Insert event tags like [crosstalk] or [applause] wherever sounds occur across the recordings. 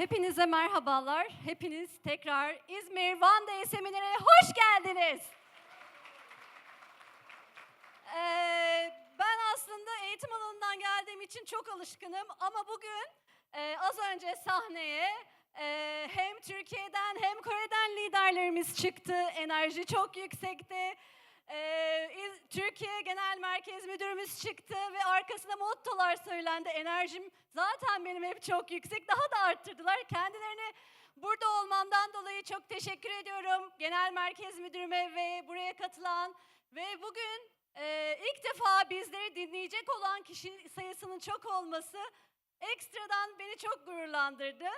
Hepinize merhabalar. Hepiniz tekrar İzmir One Day Seminer'e hoş geldiniz. Ee, ben aslında eğitim alanından geldiğim için çok alışkınım ama bugün e, az önce sahneye e, hem Türkiye'den hem Kore'den liderlerimiz çıktı. Enerji çok yüksekti. Ee, Türkiye Genel Merkez Müdürümüz çıktı ve arkasına mottolar söylendi. Enerjim zaten benim hep çok yüksek. Daha da arttırdılar. Kendilerine burada olmamdan dolayı çok teşekkür ediyorum. Genel Merkez Müdürüme ve buraya katılan ve bugün e, ilk defa bizleri dinleyecek olan kişi sayısının çok olması ekstradan beni çok gururlandırdı.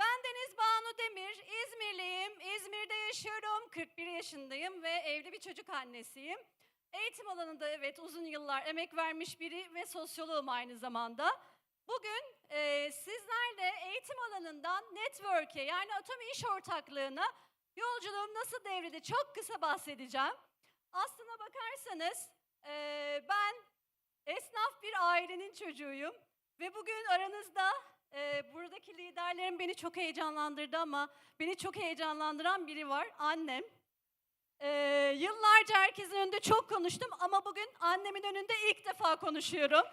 Ben Deniz Banu Demir, İzmirliyim. İzmir'de yaşıyorum, 41 yaşındayım ve evli bir çocuk annesiyim. Eğitim alanında evet uzun yıllar emek vermiş biri ve sosyoloğum aynı zamanda. Bugün e, sizlerle eğitim alanından network'e yani Atomi İş Ortaklığı'na yolculuğum nasıl devrildi çok kısa bahsedeceğim. Aslına bakarsanız e, ben esnaf bir ailenin çocuğuyum ve bugün aranızda e, buradaki liderlerim beni çok heyecanlandırdı ama beni çok heyecanlandıran biri var, annem. E, yıllarca herkesin önünde çok konuştum ama bugün annemin önünde ilk defa konuşuyorum.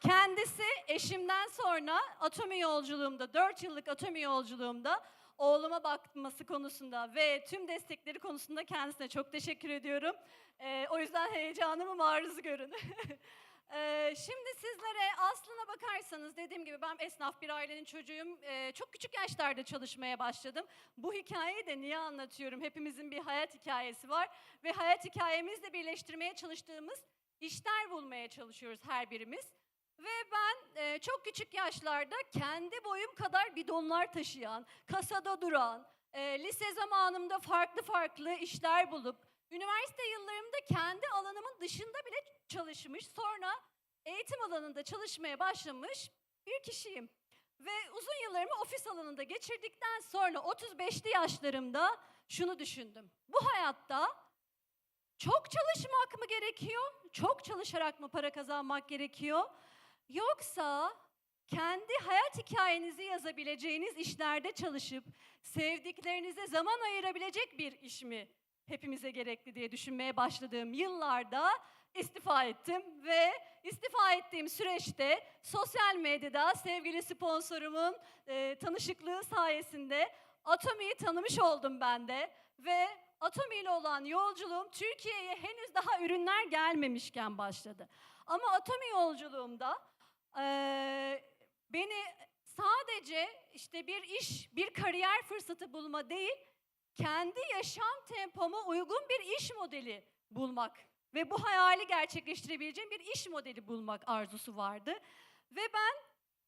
Kendisi eşimden sonra atomi yolculuğumda, 4 yıllık atomi yolculuğumda oğluma bakması konusunda ve tüm destekleri konusunda kendisine çok teşekkür ediyorum. Ee, o yüzden heyecanımı maruz görün. [laughs] Ee, şimdi sizlere aslına bakarsanız dediğim gibi ben esnaf bir ailenin çocuğuyum. Ee, çok küçük yaşlarda çalışmaya başladım. Bu hikayeyi de niye anlatıyorum? Hepimizin bir hayat hikayesi var ve hayat hikayemizle birleştirmeye çalıştığımız işler bulmaya çalışıyoruz her birimiz. Ve ben e, çok küçük yaşlarda kendi boyum kadar bidonlar taşıyan, kasada duran, e, lise zamanımda farklı farklı işler bulup, üniversite yıllarımda kendi alanımın dışında bile çalışmış, sonra eğitim alanında çalışmaya başlamış bir kişiyim. Ve uzun yıllarımı ofis alanında geçirdikten sonra 35'li yaşlarımda şunu düşündüm. Bu hayatta çok çalışmak mı gerekiyor? Çok çalışarak mı para kazanmak gerekiyor? Yoksa kendi hayat hikayenizi yazabileceğiniz işlerde çalışıp sevdiklerinize zaman ayırabilecek bir iş mi hepimize gerekli diye düşünmeye başladığım yıllarda istifa ettim ve istifa ettiğim süreçte sosyal medyada sevgili sponsorumun e, tanışıklığı sayesinde Atomi'yi tanımış oldum ben de ve Atomi ile olan yolculuğum Türkiye'ye henüz daha ürünler gelmemişken başladı. Ama Atomi yolculuğumda eee, beni sadece işte bir iş, bir kariyer fırsatı bulma değil, kendi yaşam tempoma uygun bir iş modeli bulmak ve bu hayali gerçekleştirebileceğim bir iş modeli bulmak arzusu vardı. Ve ben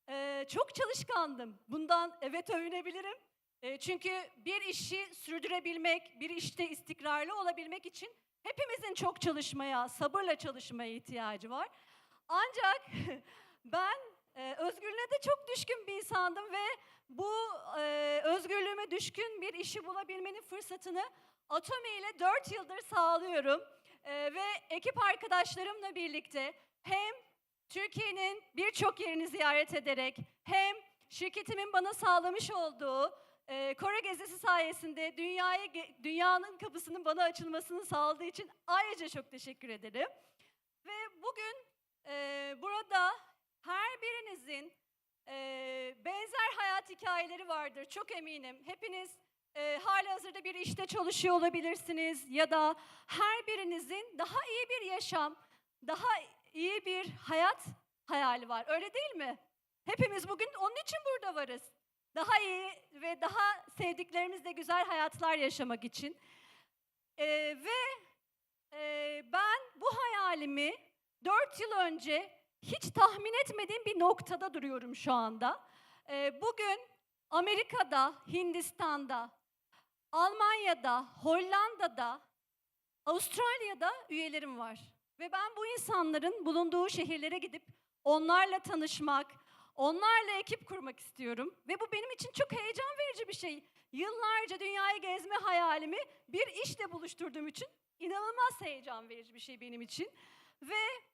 eee, çok çalışkandım. Bundan evet övünebilirim. E, çünkü bir işi sürdürebilmek, bir işte istikrarlı olabilmek için hepimizin çok çalışmaya, sabırla çalışmaya ihtiyacı var. Ancak [laughs] ben e, özgürlüğüne de çok düşkün bir insandım ve bu e, özgürlüğüme düşkün bir işi bulabilmenin fırsatını Atomi ile 4 yıldır sağlıyorum. E, ve ekip arkadaşlarımla birlikte hem Türkiye'nin birçok yerini ziyaret ederek hem şirketimin bana sağlamış olduğu e, Kore gezisi sayesinde dünyaya dünyanın kapısının bana açılmasını sağladığı için ayrıca çok teşekkür ederim. Ve bugün e, burada her birinizin e, benzer hayat hikayeleri vardır çok eminim. Hepiniz e, hali hazırda bir işte çalışıyor olabilirsiniz ya da her birinizin daha iyi bir yaşam, daha iyi bir hayat hayali var. Öyle değil mi? Hepimiz bugün onun için burada varız. Daha iyi ve daha sevdiklerimizle güzel hayatlar yaşamak için. Ee, ve e, ben bu hayalimi dört yıl önce hiç tahmin etmediğim bir noktada duruyorum şu anda. Ee, bugün Amerika'da, Hindistan'da, Almanya'da, Hollanda'da, Avustralya'da üyelerim var. Ve ben bu insanların bulunduğu şehirlere gidip onlarla tanışmak, onlarla ekip kurmak istiyorum. Ve bu benim için çok heyecan verici bir şey. Yıllarca dünyayı gezme hayalimi bir işle buluşturduğum için inanılmaz heyecan verici bir şey benim için. Ve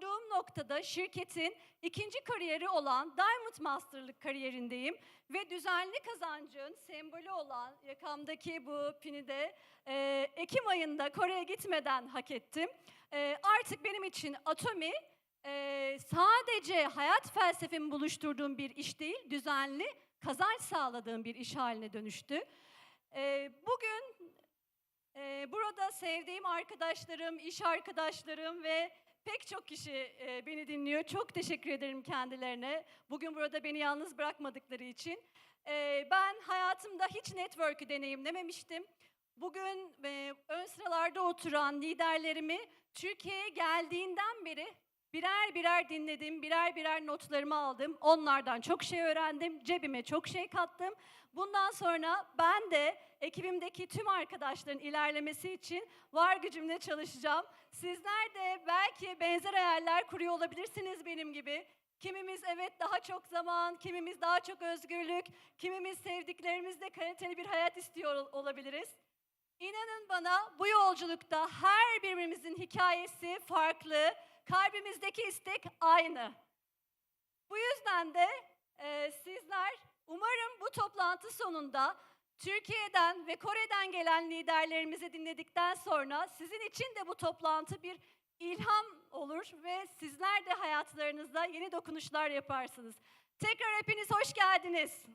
durduğum noktada şirketin ikinci kariyeri olan Diamond Master'lık kariyerindeyim. Ve düzenli kazancın sembolü olan yakamdaki bu pini de e, Ekim ayında Kore'ye gitmeden hak ettim. E, artık benim için Atomi e, sadece hayat felsefemi buluşturduğum bir iş değil, düzenli kazanç sağladığım bir iş haline dönüştü. E, bugün e, burada sevdiğim arkadaşlarım, iş arkadaşlarım ve pek çok kişi e, beni dinliyor. Çok teşekkür ederim kendilerine. Bugün burada beni yalnız bırakmadıkları için. E, ben hayatımda hiç network'ü deneyimlememiştim. Bugün e, ön sıralarda oturan liderlerimi Türkiye'ye geldiğinden beri birer birer dinledim, birer birer notlarımı aldım. Onlardan çok şey öğrendim, cebime çok şey kattım. Bundan sonra ben de ekibimdeki tüm arkadaşların ilerlemesi için var gücümle çalışacağım. Sizler de belki benzer hayaller kuruyor olabilirsiniz benim gibi. Kimimiz evet daha çok zaman, kimimiz daha çok özgürlük, kimimiz sevdiklerimizle kaliteli bir hayat istiyor ol- olabiliriz. İnanın bana bu yolculukta her birimizin hikayesi farklı, kalbimizdeki istek aynı. Bu yüzden de e, sizler umarım bu toplantı sonunda Türkiye'den ve Kore'den gelen liderlerimizi dinledikten sonra sizin için de bu toplantı bir ilham olur ve sizler de hayatlarınızda yeni dokunuşlar yaparsınız. Tekrar hepiniz hoş geldiniz.